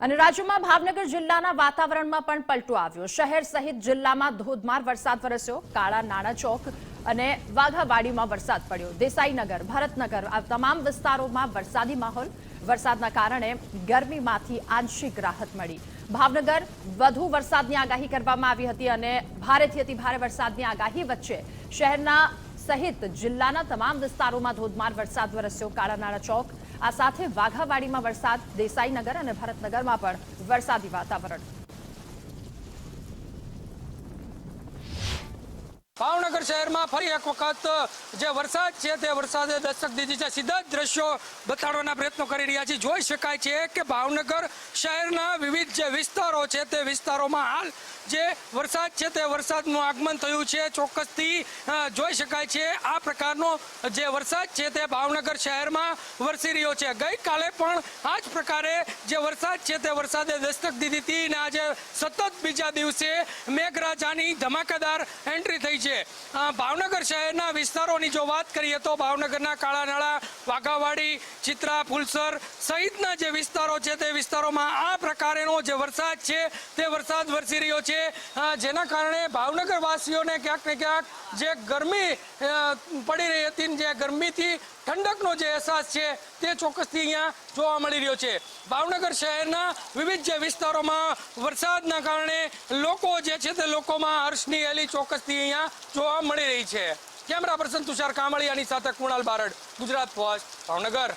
અને રાજ્યમાં ભાવનગર જિલ્લાના વાતાવરણમાં પણ પલટો આવ્યો. શહેર સહિત જિલ્લામાં ધોધમાર વરસાદ વરસ્યો. કાળા નાણા ચોક અને વાઘાવાડીમાં વરસાદ પડ્યો. દેસાઈનગર, ભરતનગર આ તમામ વિસ્તારોમાં વરસાદી માહોલ. વરસાદના કારણે ગરમીમાંથી આંશિક રાહત મળી. ભાવનગર વધુ વરસાદની આગાહી કરવામાં આવી હતી અને ભારેથી અતિ ભારે વરસાદની આગાહી વચ્ચે શહેરના સહિત જિલ્લાના તમામ વિસ્તારોમાં ધોધમાર વરસાદ વરસ્યો. કાળા નાણા ચોક આ સાથે વાઘાવાડીમાં વરસાદ દેસાઈનગર અને ભરતનગરમાં પણ વરસાદી વાતાવરણ. ભાવનગર શહેરમાં ફરી એક વખત જે વરસાદ છે તે વરસાદે દસ્તક દીધી છે. સીધા જ દ્રશ્યો બતાડવાના પ્રયત્નો કરી રહ્યા છે. જોઈ શકાય છે કે ભાવનગર શહેરના વિવિધ જે વિસ્તારો છે તે વિસ્તારોમાં હાલ જે વરસાદ છે તે વરસાદનું આગમન થયું છે. ચોક્કસથી જોઈ શકાય છે આ પ્રકારનો જે વરસાદ છે તે ભાવનગર શહેરમાં વરસી રહ્યો છે. ગઈકાલે પણ આ જ પ્રકારે જે વરસાદ છે તે વરસાદે દસ્તક દીધી હતી અને આજે સતત બીજા દિવસે મેઘરાજાની ધમાકેદાર એન્ટ્રી થઈ છે. ભાવનગર શહેરના વિસ્તારોની જો વાત કરીએ તો ભાવનગરના કાળા નાળા, વાઘાવાડી, ચિત્રા, ફુલસર સહિતના જે વિસ્તારો છે, તે વિસ્તારોમાં આ પ્રકારેનો જે વરસાદ છે, તે વરસાદ વરસી રહ્યો છે. જેના કારણે ભાવનગરવાસીઓને ક્યાંક ને ક્યાંક જે ગરમી પડી રહી હતી જે ગરમીથી ઠંડકનો જે અહેસાસ છે, તે ચોક્કસથી અહીંયા જોવા મળી રહ્યો છે. ભાવનગર શહેરના વિવિધ જે વિસ્તારોમાં વરસાદના કારણે લોકો જે છે, તે લોકોમાં હર્ષની હેલી ચોક્કસથી અહીંયા જોવા મળી રહી છે. કેમેરા પર્સન તુષાર કામળિયાની સાથે કુણાલ બારડ ગુજરાત ફર્સ્ટ ભાવનગર.